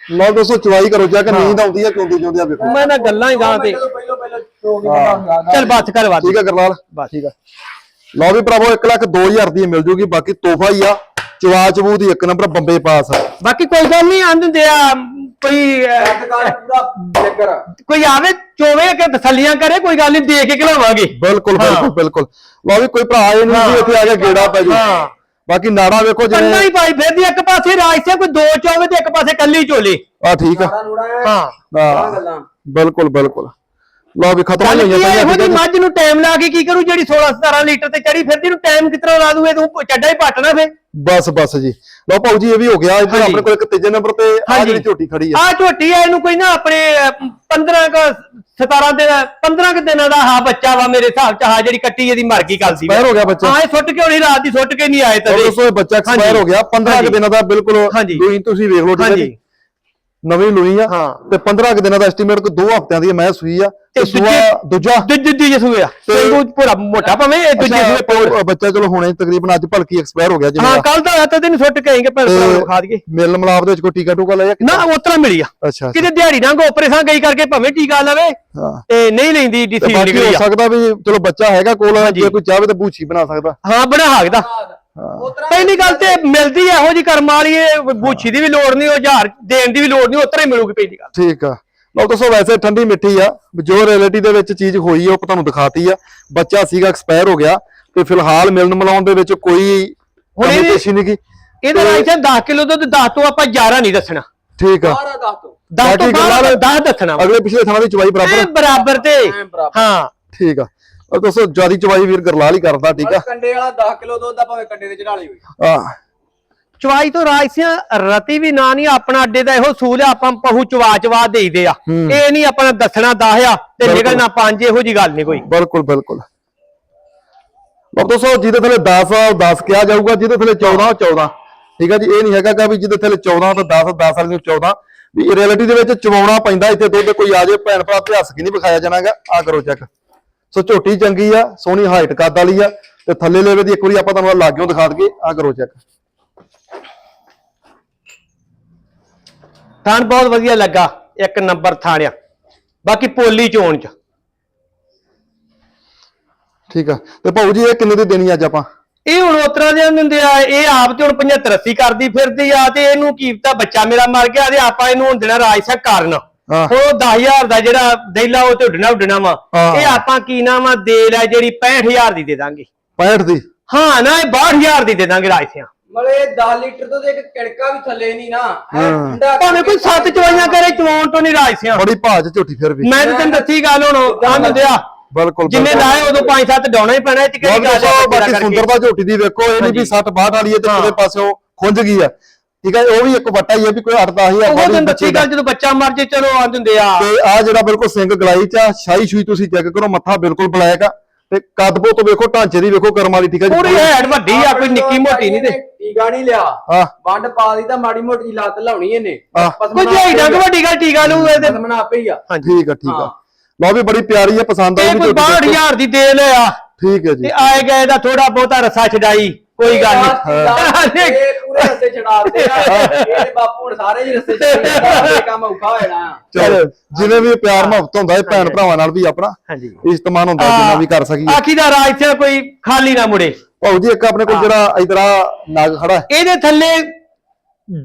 C: ਲਓ ਦੋਸਤੋ ਚਵਾਈ ਕਰੋ ਜਾ ਕੇ ਨੀਂਦ ਆਉਂਦੀ ਆ ਕਿਉਂ ਦੀ ਜਾਂਦੀ ਆ ਵੇਖੋ।
A: ਮੈਂ ਨਾ ਗੱਲਾਂ ਹੀ ਗਾਂ ਤੇ। ਚੱਲ ਬੱਸ ਕਰ ਵੱਧ
C: ਠੀਕ ਆ ਗਰਲਾਲ
A: ਬਸ। ਠੀਕ ਆ।
C: ਲਓ ਵੀ ਭਰਾਵੋ 1 ਲੱਖ 2000 ਦੀ ਮਿਲ ਜੂਗੀ ਬਾਕੀ ਤੋਹਫਾ ਹੀ ਆ। ਚਵਾ ਚਬੂ ਦੀ ਇੱਕ ਨੰਬਰ ਬੰਬੇ ਪਾਸ ਆ।
A: ਬਾਕੀ ਕੋਈ ਗੱਲ ਨਹੀਂ ਆਂਦੇ ਆ ਕੋਈ ਅਹ,
B: ਪੂਰਾ
A: ਕੋਈ ਆਵੇ ਚੋਵੇ ਕਿ ਤਸੱਲੀਆਂ ਕਰੇ ਕੋਈ ਗੱਲ ਨਹੀਂ ਦੇ ਕੇ ਖਿਲਾਵਾਂਗੇ
C: ਬਿਲਕੁਲ। ਬਿਲਕੁਲ ਬਿਲਕੁਲ। ਲਓ ਵੀ ਕੋਈ ਭਰਾ ਇਹ ਨਹੀਂ ਵੀ ਇੱਥੇ ਆ ਕੇ ਗੇੜਾ ਪੈ ਜੀ।
A: ਹਾਂ।
C: ਬਾਕੀ ਨਾੜਾ ਵੇਖੋ
A: ਪੰਨਾ
C: ਜਿਵੇਂ
A: ਹੀ ਪਾਈ ਫਿਰਦੀ ਇੱਕ ਪਾਸੇ ਰਾਜ ਸੇ ਕੋਈ ਦੋ ਚੋਵੇ ਤੇ ਇੱਕ ਪਾਸੇ ਕੱਲੀ ਚੋਲੇ।
C: ਆ ਠੀਕ ਆ।
B: ਸਾਰਾ ਨੂੜਾ ਹੈ।
A: ਹਾਂ।
C: ਹਾਂ।
B: ਆਹ ਗੱਲਾਂ।
C: ਬਿਲਕੁਲ ਬਿਲਕੁਲ। ਲਓ ਵੀ ਖਤਮ
A: ਗੱਲ
C: ਹੋ
A: ਕੀ
C: ਗਈਆਂ
A: ਹੈ ਇਹੋ
C: ਪਈਆਂ
A: ਮੱਝ ਨੂੰ ਟਾਈਮ ਲਾ ਕੇ ਕੀ ਕਰੂ ਜਿਹੜੀ 16 17 ਲੀਟਰ ਤੇ ਚੜੀ ਫਿਰਦੀ ਨੂੰ ਟਾਈਮ ਕਿਤਨਾ ਲਾ ਦੂਏ ਤੂੰ ਚੱਡਾ ਹੀ ਪਟਣਾ ਫੇ
C: ਬਸ ਬਸ ਜੀ ਲਓ ਭਾਉ ਜੀ ਇਹ ਵੀ ਹੋ ਗਿਆ ਇੱਧਰ
A: ਹਾਂਜੀ।
C: ਆਪਣੇ ਕੋਲ ਇੱਕ ਤੀਜੇ ਨੰਬਰ ਤੇ ਆ
A: ਹਾਂਜੀ।
C: ਜਿਹੜੀ ਝੋਟੀ ਖੜੀ ਆ
A: ਆ ਝੋਟੀ ਆ ਇਹਨੂੰ ਕੋਈ ਨਾ ਆਪਣੇ 15 ਕ 17 ਦੇ 15 ਕ ਦਿਨਾਂ ਦਾ ਹਾ ਬੱਚਾ ਵਾ ਮੇਰੇ ਹਿਸਾਬ ਚ ਹਾ ਜਿਹੜੀ ਕੱਟੀ ਇਹਦੀ ਮਰ ਗਈ ਕੱਲ ਸੀ
C: Expire ਹੋ ਗਿਆ ਬੱਚਾ।
A: ਹਾਂ ਇਹ ਸੁੱਟ ਕੇ ਹੋਣੀ ਰਾਤ ਦੀ ਸੁੱਟ ਕੇ ਨਹੀਂ ਆਏ ਤਦੇ
C: ਦੋਸਤੋ ਇਹ ਬੱਚਾ ਐਕਸਪਾਇਰ
A: ਹਾਂਜੀ।
C: ਹੋ ਗਿਆ 15 ਕੁ
A: ਹਾਂਜੀ।
C: ਦਿਨਾਂ ਦਾ ਬਿਲਕੁਲ
A: ਹਾਂਜੀ।
C: ਦੂਈ ਤੁਸੀਂ ਵੇਖ ਲਓ ਠੀਕ ਹੈ
A: ਹਾਂਜੀ।
C: ਜੀ ਨਵੀਂ ਲੂਈ ਆ
A: ਹਾਂ।
C: ਤੇ 15 ਕੁ ਦਿਨਾਂ ਦਾ ਐਸਟੀਮੇਟ ਕੋ 2 ਹਫ਼ਤਿਆਂ ਦੀ ਮੈਂ ਸੂਈ ਆ ਤੇ ਸੂਆ ਦੂਜਾ?
A: ਦੂਜੀ ਦੂਜੀ ਸੂਏ ਆ।
C: ਤੇ-
A: ਸਿੰਘੂ ਪੂਰਾ ਮੋਟਾ ਪਵੇਂ ਇਹ ਦੂਜੇ ਸੂਏ
C: ਉਹ ਬੱਚਾ ਚਲੋ ਹੁਣੇ ਤਕਰੀਬਨ ਅੱਜ ਭਲਕੀ ਐਕਸਪਾਇਰ ਹੋ ਗਿਆ ਜਿਵੇਂ
A: ਹਾਂ। ਕੱਲ ਦਾ ਆ ਤਾਂ ਦਿਨ ਸੁੱਟ ਕੇ ਆਏਗੇ ਨੂੰ ਖਾ ਦਈਏ।
C: ਮਿਲ ਮਲਾਪ ਦੇ ਵਿੱਚ ਕੋਈ ਟੀਕਾ ਟੂਕਾ ਲਿਆ
A: ਨਾ ਉਤਰਾ ਮਿਲੀ ਆ।
C: ਅੱਛਾ
A: ਕਿਤੇ ਦਿਹਾੜੀ ਨਾ ਗੋਪਰੇ ਸਾਂ ਗਈ ਕਰਕੇ ਭਾਵੇਂ ਟੀਕਾ ਲਵੇ
C: ਹਾਂ।
A: ਤੇ ਨਹੀਂ ਲੈਂਦੀ
C: ਹੋ
A: ਨਿਕਲੀ ਆ।
C: ਸਕਦਾ ਵੀ ਚਲੋ ਬੱਚਾ ਹੈਗਾ ਕੋਲ। ਜੇ ਕੋਈ ਚਾਹਵੇ ਤਾਂ ਬੂਛੀ ਬਣਾ ਸਕਦਾ।
A: ਹਾਂ ਬਣਾ
B: ਉਤਰਾ
A: ਪਹਿਲੀ ਗੱਲ ਤੇ ਮਿਲਦੀ ਇਹੋ ਜੀ ਕਰਮ ਵਾਲੀ ਇਹ ਬੂਛੀ ਦੀ ਵੀ ਲੋੜ ਨਹੀਂ ਉਹ ਹਜ਼ਾਰ ਦੇਣ ਦੀ ਵੀ ਲੋੜ ਨਹੀਂ ਉਤਰਾ ਹੀ ਮਿਲੂਗੀ ਪਹਿਲੀ ਗੱਲ।
C: ਠੀਕ ਆ। ਲਓ ਦੱਸੋ ਵੈਸੇ ਠੰਡੀ ਮਿੱਠੀ ਆ ਜੋ ਰਿਐਲਿਟੀ ਦੇ ਵਿੱਚ ਚੀਜ਼ ਹੋਈ ਆ ਉਹ ਤੁਹਾਨੂੰ ਦਿਖਾਤੀ ਆ। ਬੱਚਾ ਸੀਗਾ ਐਕਸਪਾਇਰ ਹੋ ਗਿਆ ਤੇ ਫਿਲਹਾਲ ਮਿਲਣ ਮਿਲਾਉਣ ਦੇ ਵਿੱਚ ਕੋਈ
A: ਹੁਣ
C: ਕਮੀ
A: ਇਹਦੇ-
C: ਪੇਸ਼ੀ ਨਹੀਂ ਕੀ
A: ਇਹਦਾ ਰਾਈਟ 10 ਕਿਲੋ ਦੁੱਧ 10 ਤੋਂ ਆਪਾਂ 11 ਨਹੀਂ ਦੱਸਣਾ।
C: ਠੀਕ ਆ।
B: ਸਾਰਾ ਦੱਸ ਦੋ
A: 10 ਤੋਂ
C: ਬਾਕੀ ਗੱਲਾਂ
A: ਬਾਅਦ 10 ਦੱਸਣਾ ਵਾ।
C: ਅਗਲੇ ਪਿਛਲੇ ਥਾਂ ਦੀ ਚਵਾਈ ਬਰਾਬਰ
A: ਇਹ
C: ਆ?
A: ਬਰਾਬਰ ਤੇ।
B: ਐਂ ਬਰਾਬਰ।
A: ਹਾਂ।
C: ਠੀਕ ਆ। ਉਹ ਦੱਸੋ ਜਿਆਦੀ ਚਵਾਈ ਵੀਰ ਗਰਲਾਲ ਹੀ ਕਰਦਾ ਠੀਕ ਆ?
B: ਕੰਡੇ ਵਾਲਾ 10 ਕਿਲੋ ਦੁੱਧ ਦਾ ਭਾਵੇਂ ਕੰਡੇ ਤੇ ਚੜਾ ਲਈ ਹੋਈ।
C: ਆ
A: ਚਵਾਈ ਤੋਂ ਰਾਜਸਿਆਂ ਰਤੀ ਵੀ ਨਾ ਨਹੀਂ ਆਪਣਾ ਅੱਡੇ ਦਾ ਇਹੋ ਸੂਲ ਆ ਆਪਾਂ ਪਹੂ ਚਵਾ ਚਵਾ ਦੇਈਦੇ ਆ।
C: ਹੂੰ।
A: ਇਹ ਨਹੀਂ ਆਪਣਾ ਦੱਸਣਾ 10 ਆ ਤੇ
C: ਬਿਲਕੁਲ।
A: ਨਿਕਲਣਾ 5 ਇਹੋ ਜੀ ਗੱਲ ਨਹੀਂ ਕੋਈ।
C: ਬਿਲਕੁਲ ਬਿਲਕੁਲ। ਲਓ ਦੋਸਤੋ ਜਿਹਦੇ ਥੱਲੇ 10 ਆ ਉਹ 10 ਕਿਹਾ ਜਾਊਗਾ ਜਿਹਦੇ ਥੱਲੇ 14 ਉਹ 14 ਠੀਕ ਆ ਜੀ ਇਹ ਨਹੀਂ ਹੈਗਾ ਕਿ ਵੀ ਜਿਹਦੇ ਥੱਲੇ 14 ਤਾਂ 10 10 ਵਾਲੀ ਨੂੰ 14 ਵੀ ਰਿਐਲਿਟੀ ਦੇ ਵਿੱਚ ਚਵਾਉਣਾ ਪੈਂਦਾ ਇੱਥੇ ਦੁੱਧ ਕੋਈ ਆ ਜਾਏ ਭੈਣ ਭਰਾ ਤੇ ਹੱਸ ਕੇ ਨਹੀਂ ਵਿਖਾਇਆ ਜਾਣਾਗਾ। ਆ ਕਰੋ ਚੈੱਕ ਸੋ ਝੋਟੀ ਚੰਗੀ ਆ ਸੋਹਣੀ ਹਾਈਟ ਕੱਦ ਵਾਲੀ ਆ ਤੇ ਥੱਲੇ ਲੈਵੇ ਦੀ ਇੱਕ ਵਾਰੀ ਆਪਾਂ ਤੁਹਾਨੂੰ ਲਾਗਿਓ ਦਿਖਾ ਦਈਏ ਆ ਕਰੋ ਚੈੱਕ
A: ਥਾਣ ਬਹੁਤ ਵਧੀਆ ਲੱਗਾ ਇੱਕ ਨੰਬਰ ਥਾਣਿਆ। ਬਾਕੀ ਪੋਲੀ ਚੋਣ ਚ।
C: ਠੀਕ ਆ। ਤੇ ਭਾਊ ਜੀ ਇਹ ਕਿੰਨੇ ਦੀ ਦੇਣੀ ਅੱਜ ਆਪਾਂ?
A: ਇਹ ਹੁਣ ਉਤਰਾ ਦੇ ਹੁੰਦੇ ਆ ਇਹ ਆਪ ਤੇ ਹੁਣ 75 80 ਕਰਦੀ ਫਿਰਦੀ ਆ ਤੇ ਇਹਨੂੰ ਕੀਪਤਾ ਬੱਚਾ ਮੇਰਾ ਮਰ ਗਿਆ ਤੇ ਆਪਾਂ ਇਹਨੂੰ ਹੁਣ ਦੇਣਾ ਰਾਜ ਸਾਹਿਬ ਕਾਰਨ। ਉਹ 10000 ਦਾ ਜਿਹੜਾ ਦੇਲਾ ਉਹ ਤੇ ਉੱਡਣਾ ਉੱਡਣਾ ਵਾ। ਇਹ ਆਪਾਂ ਕੀ ਨਾ ਵਾ ਦੇ ਲੈ ਜਿਹੜੀ 65000 ਦੀ ਦੇ ਦਾਂਗੇ।
C: 65 ਦੀ?
A: ਹਾਂ ਨਾ ਇਹ 62000 ਦੀ ਦੇ ਦਾਂਗੇ ਰਾਜ ਸਿਆਂ।
B: ਮਲੇ 10 ਲੀਟਰ ਦੁੱਧ ਇੱਕ ਕਿੜਕਾ ਵੀ ਥੱਲੇ ਨਹੀਂ ਨਾ ਐਂ
C: ਹਾਂ।
B: ਠੰਡਾ
A: ਭਾਵੇਂ ਕੋਈ ਸੱਤ ਚਵਾਈਆਂ ਕਰੇ ਚਵਾਉਣ ਤੋਂ ਨਹੀਂ ਰਾਜ ਸਿਆਂ
C: ਬੜੀ ਭਾਜ ਝੋਟੀ ਫਿਰ ਵੀ
A: ਮੈਂ ਤਾਂ ਤੈਨੂੰ ਦੱਸੀ ਗੱਲ ਹੁਣ ਆਹ ਦਿਆ
C: ਬਿਲਕੁਲ
A: ਜਿੰਨੇ
C: ਬਿਲਕੁਲ।
A: ਲਾਏ ਉਦੋਂ 5-7 ਡਾਉਣਾ ਹੀ ਪੈਣਾ ਇਹ ਚ ਕਿਹੜੀ ਗੱਲ ਆ
C: ਬਾਕੀ। ਸੁੰਦਰਤਾ ਝੋਟੀ ਦੀ ਵੇਖੋ ਇਹ ਨਹੀਂ ਵੀ
A: ਹਾਂਜੀ।
C: 60 62 ਵਾਲੀ ਹੈ ਤੇ
A: ਹਾਂ।
C: ਉਹਦੇ ਪਾਸਿਓਂ ਖੁੰਝ ਗਈ ਆ ਠੀਕ ਹੈ ਉਹ ਵੀ ਇੱਕ ਵੱਟਾ ਹੀ ਹੈ ਵੀ ਕੋਈ 8 10 ਹਜ਼ਾਰ
A: ਉਹ
C: ਵਾਲੀ
A: ਤੈਨੂੰ
C: ਬੱਚੇ
A: ਦੱਸੀ
C: ਦਾ
A: ਗੱਲ ਜਦੋਂ ਬੱਚਾ ਮਰ ਜੇ ਚਲੋ ਆ ਦਿੰਦੇ ਆ
C: ਤੇ ਆ ਜਿਹੜਾ ਬਿਲਕੁਲ ਸਿੰਘ ਗਲਾਈ ਚ ਆ ਸ਼ਾਹੀ ਸ਼ੂਈ ਤੁਸੀਂ ਚੈੱਕ ਕਰੋ ਮੱਥਾ ਬਿਲਕੁਲ ਬਲੈਕ ਆ ਤੇ ਕੱਦਬੋ ਤੋਂ ਵੇਖੋ ਢਾਂਚੇ ਦੀ ਵੇਖੋ ਕਰਮ ਵਾਲੀ ਠੀਕ ਹੈ
A: ਪੂਰੀ ਹੈਡ ਵੱਡੀ ਆ ਕੋਈ ਨਿੱਕੀ ਮੋਟੀ ਨਹੀਂ ਤੇ।
B: ਟੀਕਾ ਨਹੀਂ ਲਿਆ।
C: ਹਾਂ।
B: ਵੰਡ ਪਾ ਦੀ ਤਾਂ ਮਾੜੀ ਮੋਟੀ ਲੱਤ ਲਾਉਣੀ ਇਹਨੇ।
C: ਹਾਂ।
A: ਕੋਈ ਜਿਹੜੀ ਡੰਗ ਵੱਡੀ ਗੱਲ ਟੀਕਾ ਨੂੰ ਇਹਦੇ।
B: ਪਸਮਣਾ ਆਪੇ ਹੀ ਆ।
C: ਠੀਕ ਆ ਠੀਕ ਆ।
B: ਹਾਂ।
C: ਲਓ ਵੀ ਬੜੀ ਪਿਆਰੀ ਹੈ ਪਸੰਦ
A: ਕੋਈ
C: ਝੋਟੀ ਦੇਖੋ।
A: 62000 ਦੀ ਦੇ ਲਿਆ।
C: ਠੀਕ ਹੈ ਜੀ।
A: ਤੇ ਆਏ ਗਏ ਦਾ ਥੋੜਾ ਬਹੁਤਾ ਰਸਾ ਛਡਾਈ। ਕੋਈ ਗੱਲ ਨਹੀਂ
B: ਇਹ ਪੂਰੇ ਰਸਤੇ ਛਡਾ ਦੇ ਇਹ ਬਾਪੂ ਹੁਣ ਸਾਰੇ ਹੀ ਰਸਤੇ ਛਡਾ ਕੰਮ ਔਖਾ ਹੋ ਜਾਣਾ ਆ।
C: ਚਲੋ ਜਿਵੇਂ ਵੀ ਪਿਆਰ ਮੁਹੱਬਤ ਹੁੰਦਾ ਹੈ ਭੈਣ ਭਰਾਵਾਂ ਨਾਲ ਵੀ ਆਪਣਾ
A: ਹਾਂਜੀ।
C: ਇਸਤਮਾਨ ਹੁੰਦਾ ਜਿੰਨਾ ਵੀ ਕਰ ਸਕੀਏ।
A: ਆਖੀ ਦਾ ਰਾਜ ਤੇ ਕੋਈ ਖਾਲੀ ਨਾ ਮੁੜੇ।
C: ਭਾਊ ਜੀ ਇੱਕ ਆਪਣੇ ਕੋਲ ਜਿਹੜਾ ਇਧਰ ਆ ਨਾਗ ਖੜਾ ਹੈ।
A: ਇਹਦੇ ਥੱਲੇ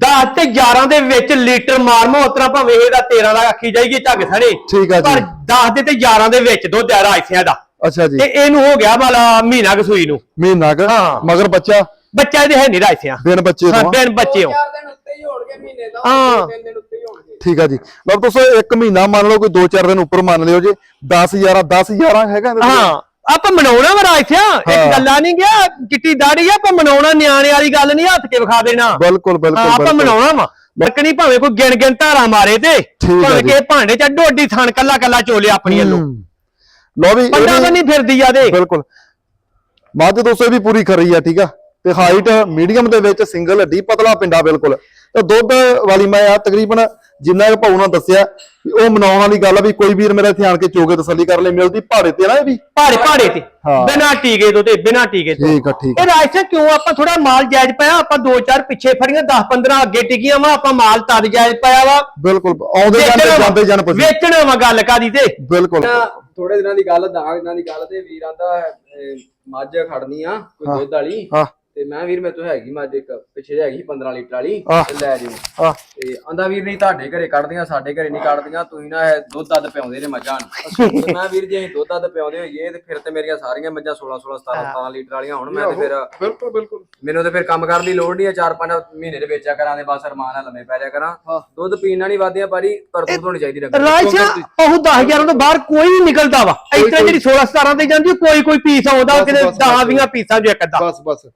A: 10 ਤੇ 11 ਦੇ ਵਿੱਚ ਲੀਟਰ ਮਾਰ ਮੋਤਰਾ ਭਾਵੇਂ ਇਹਦਾ 13 ਦਾ ਆਖੀ ਜਾਈਏ ਝੱਗ ਸਣੇ
C: ਠੀਕ ਆ ਜੀ।
A: ਪਰ 10 ਦੇ ਤੇ 11 ਦੇ ਵਿੱਚ ਦੁੱਧ ਆ ਰਾਜਸਿਆਂ ਦਾ।
C: ਅੱਛਾ ਜੀ
A: ਤੇ ਇਹਨੂੰ ਹੋ ਗਿਆ ਵਾਲਾ ਮਹੀਨਾ ਕਸੂਈ ਨੂੰ
C: ਮਹੀਨਾ ਕੁ
A: ਹਾਂ।
C: ਮਗਰ ਬੱਚਾ
A: ਬੱਚਾ ਇਹਦੇ ਹੈ ਨਹੀਂ ਰਾਜਸਿਆਂ
C: ਬਿਨ ਬੱਚੇ ਤੋਂ ਆ।
A: ਬਿਨ ਬੱਚੇ ਹੋ
B: ਦੋ ਚਾਰ ਦਿਨ ਉੱਤੇ ਹੀ ਹੋਣਗੇ ਮਹੀਨੇ ਦਾ
A: ਹਾਂ।
B: ਦੋ ਤਿੰਨ ਦਿਨ ਉੱਤੇ ਹੀ ਹੋਣਗੇ
C: ਠੀਕ ਆ ਜੀ ਲਓ ਦੋਸਤੋ ਇੱਕ ਮਹੀਨਾ ਮੰਨ ਲਓ ਕੋਈ 2-4 ਦਿਨ ਉੱਪਰ ਮੰਨ ਲਿਓ ਜੀ 10 11 10 11 ਹੈਗਾ ਇਹਦੇ ਵਿੱਚ?
A: ਹਾਂ ਆਪਾਂ ਮਨਾਉਣਾ ਵਾ ਰਾਜ ਸਿਆ
C: ਹਾਂ।
A: ਇੱਕ ਗੱਲਾਂ ਨਹੀਂ ਗਿਆ ਚਿੱਟੀ ਦਾੜੀ ਆ ਆਪਾਂ ਮਨਾਉਣਾ ਨਿਆਣੇ ਵਾਲੀ ਗੱਲ ਨਹੀਂ ਹੱਥ ਕੇ ਵਿਖਾ ਦੇਣਾ
C: ਬਿਲਕੁਲ
A: ਹਾਂ,
C: ਬਿਲਕੁਲ
A: ਆਪਾਂ
C: ਬਿਲਕੁਲ।
A: ਮਨਾਉਣਾ ਵਾ ਲੱਕਣੀ ਭਾਵੇਂ ਕੋਈ ਗਿਣ ਗਿਣ ਧਾਰਾ ਮਾਰੇ ਤੇ ਭਾਵੇਂ
C: ਜੀ।
A: ਕਿ ਭਾਂਡੇ ਚ ਡੋਡੀ ਥਣ ਕੱਲਾ ਕੱਲਾ ਚੋਲੇ ਆਪਣੀ ਵੱਲੋਂ
C: ਹੂੰ। ਵੀ
A: ਪੰਡਾ
C: ਇਹਦੀ-
A: ਬੰਨੀ ਫਿਰਦੀ ਆ ਦੇ।
C: ਬਿਲਕੁਲ। ਮੱਝ ਦੋਸਤੋ ਇਹ ਵੀ ਪੂਰੀ ਖਰੀ ਆ ਠੀਕ ਆ? ਤੇ ਹਾਈਟ ਮੀਡੀਅਮ ਦੇ ਵਿੱਚ ਸਿੰਗਲ ਹੱਡੀ ਪਤਲਾ ਪਿੰਡਾ ਬਿਲਕੁਲ। ਤੇ ਦੁੱਧ ਵਾਲੀ ਮੈਂ ਆ ਤਕਰੀਬਨ ਜਿੰਨਾ ਕਿ ਭਾਊ ਨੇ ਦੱਸਿਆ ਉਹ ਮਨਾਉਣ ਵਾਲੀ ਗੱਲ ਆ ਵੀ ਕੋਈ ਵੀਰ ਮੇਰਾ ਇੱਥੇ ਆਣ ਕੇ ਚੋਗੇ ਤਸੱਲੀ ਕਰ ਲੈ ਮਿਲਦੀ ਭਾੜੇ ਤੇ ਨਾ ਇਹ ਵੀ?
A: ਭਾੜੇ ਭਾੜੇ ਤੇ। ਬਿਨਾਂ ਟੀਕੇ ਤੋਂ ਤੇ ਬਿਨਾਂ ਟੀਕੇ ਤੋਂ।
C: ਠੀਕ ਆ ਠੀਕ ਆ।
A: ਇਹ ਰਾਜ ਸਿਆ ਕਿਉਂ ਆਪਾਂ ਥੋੜਾ ਮਾਲ ਜਾਇਜ਼ ਪਾਇਆ ਆਪਾਂ ਦੋ ਚਾਰ ਪਿੱਛੇ ਫੜੀਆਂ 10 15 ਅੱਗੇ ਟਿਕੀਆਂ ਵਾ ਆਪਾਂ ਮਾਲ ਤਦ ਜਾਇਜ਼ ਪਾਇਆ ਵਾ।
C: ਬਿਲਕੁਲ ਆਉਂਦੇ ਜਾਂਦੇ। ਜਾਂਦੇ ਪਸੀ
A: ਵੇਚਣਾ ਵਾ ਗੱਲ ਕਾਦੀ ਤੇ।
C: ਬਿਲਕੁਲ।
B: ਥੋੜੇ ਦਿਨਾਂ ਦੀ ਗੱਲ ਦਾਗ ਦਿਨਾਂ ਦੀ ਗੱਲ ਤੇ ਵੀਰਾਂ ਦਾ ਮੱਝ ਖੜਨੀ ਆ ਕੋਈ। ਦੁੱਧ ਵਾਲੀ
C: ਹਾਂ
B: ਤੇ ਮੈਂ ਵੀਰ ਮੇਰੇ ਤੋਂ ਹੈਗੀ ਮੱਝ ਇੱਕ ਪਿੱਛੇ ਜਿਹੇ ਹੈਗੀ 15 ਲੀਟਰ ਵਾਲੀ
C: ਆਹ।
B: ਤੇ ਲੈ ਜਿਓ।
C: ਆ।
B: ਤੇ ਆਂਦਾ ਵੀਰ ਨਹੀਂ ਤੁਹਾਡੇ ਘਰੇ ਕੱਢਦੀਆਂ ਸਾਡੇ ਘਰੇ ਨਹੀਂ ਕੱਢਦੀਆਂ ਤੁਸੀਂ ਨਾ ਇਹ ਦੁੱਧ ਦੱਧ ਪਿਆਉਂਦੇ ਨੇ ਮੱਝਾਂ ਨੂੰ। ਤੇ ਮੈਂ ਵੀਰ ਜੇ ਅਸੀਂ ਦੁੱਧ ਦੱਧ ਪਿਆਉਂਦੇ ਹੋਈਏ ਤੇ ਫਿਰ ਤੇ ਮੇਰੀਆਂ ਸਾਰੀਆਂ ਮੱਝਾਂ 16 16 17 17 ਲੀਟਰ ਵਾਲੀਆਂ ਹੋਣ ਮੈਂ ਤੇ ਫਿਰ
C: ਬਿਲਕੁਲ ਬਿਲਕੁਲ।
B: ਮੈਨੂੰ ਤੇ ਫਿਰ ਕੰਮ ਕਰਨ ਦੀ ਲੋੜ ਨਹੀਂ ਆ ਚਾਰ ਪੰਜ ਮਹੀਨੇ ਦੇ ਵੇਚਿਆ ਕਰਾਂ ਦੇ ਬਸ ਅਰਮਾਨ ਨਾਲ ਲੰਮੇ ਪੈ ਜਾ ਕਰਾਂ। ਦੁੱਧ ਪੀਣਾ ਨਹੀਂ ਵਾਦੀਆਂ ਪਾਰੀ ਕਰਤੂਤ ਹੋਣੀ ਚਾਹੀਦੀ ਰੱਖਣੀ।
A: ਰਾਜ ਉਹ 10000 ਤੋਂ ਬਾਹਰ ਕੋਈ ਨਹੀਂ ਨਿਕਲਦਾ ਵਾ। ਇਸ ਤਰ੍ਹਾਂ ਜਿਹੜੀ 16 17 ਤੇ ਜਾਂਦੀ ਕੋਈ ਕੋਈ ਪੀਸ ਆਉਂਦਾ ਕਿਤੇ
C: ਬਸ,
A: 10
C: ਬਸ।
A: 20 ਪੀਸਾਂ ਜੋ ਇੱਕ ਅੱਧਾ।
C: ਬਸ ਬਸ।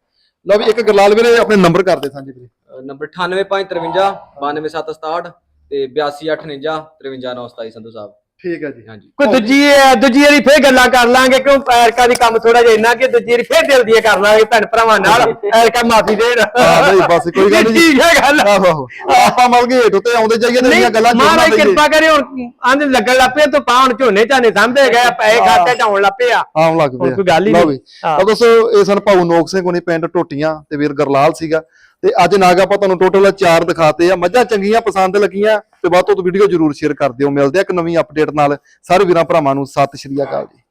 C: ਲਓ ਵੀ ਇੱਕ ਗਰਲਾਲ ਵੀਰੇ, ਆਪਣੇ ਨੰਬਰ ਕਰ ਦੇ ਸਾਂਝੇ ਵੀਰੇ।
B: ਅਹ ਨੰਬਰ 98553 92767 ਤੇ 8258 53927 ਸੰਧੂ ਸਾਹਿਬ।
C: ਠੀਕ ਹੈ ਜੀ।
B: ਹਾਂਜੀ।
A: ਕੋਈ ਦੂਜੀ ਦੂਜੀ ਵਾਰੀ ਫੇਰ ਗੱਲਾਂ ਕਰ ਲਾਂਗੇ ਕਿਉਂ ਐਰਕਾ ਦੀ ਕੰਮ ਥੋੜਾ ਜਿਹਾ ਇੰਨਾ ਕਿ ਦੂਜੀ ਵਾਰੀ ਫੇਰ ਦਿਲ ਦੀਆਂ ਕਰ ਲਾਂਗੇ ਭੈਣ ਭਰਾਵਾਂ ਨਾਲ ਐਰਕਾ ਮਾਫੀ ਦੇਣ।
C: ਹਾਂ ਨਹੀਂ ਬਸ ਕੋਈ ਗੱਲ ਨਹੀਂ।
A: ਠੀਕ ਹੈ ਗੱਲ।
C: ਆਹੋ ਆਹੋ। ਆਪਾਂ ਮਲ ਹੇਠ ਉੱਤੇ ਆਉਂਦੇ ਜਾਈਏ ਤੇ ਗੱਲਾਂ
A: ਮਹਾਰਾਜ
C: ਜੋੜਨਾ
A: ਕਿਰਪਾ ਕਰੇ ਹੁਣ ਆਂਦੇ ਲੱਗਣ ਲੱਪੇ ਤੋਂ ਪਾਉਣ ਝੋਨੇ ਝਾਨੇ ਸਾਂਭੇ ਗਏ ਪੈਸੇ ਖਾਤੇ ਚ ਆਉਣ ਲੱਪੇ ਆ
C: ਆਉਣ ਲੱਗ ਪਿਆ।
A: ਕੋਈ ਗੱਲ ਹੀ ਨਹੀਂ।
C: ਤਾਂ ਦੋਸਤੋ ਇਹ ਸਨ ਭਾਊ ਨੋਕ ਸਿੰਘ ਹੋਣੀ ਪਿੰਡ ਟੋਟੀਆਂ ਤੇ ਵੀਰ ਗਰਲਾਲ ਸੀਗਾ। ਤੇ ਅੱਜ ਨਾਗ ਆਪਾਂ ਤੁਹਾਨੂੰ ਟੋਟਲ ਚਾਰ ਦਿਖਾਤੇ ਆ। ਮੱਝਾਂ ਚੰਗੀਆਂ, ਪਸੰਦ ਲੱਗੀਆਂ ਤੇ ਬਾਅਦ ਤੋਂ ਵੀਡੀਓ ਜਰੂਰ ਸ਼ੇਅਰ ਕਰ ਦਿਓ। ਮਿਲਦੇ ਆ ਇੱਕ ਨਵੀਂ ਅਪਡੇਟ ਨਾਲ। ਸਾਰੇ ਵੀਰਾਂ ਭਰਾਵਾਂ ਨੂੰ ਸਤਿ ਸ਼੍ਰੀ ਅਕਾਲ ਜੀ।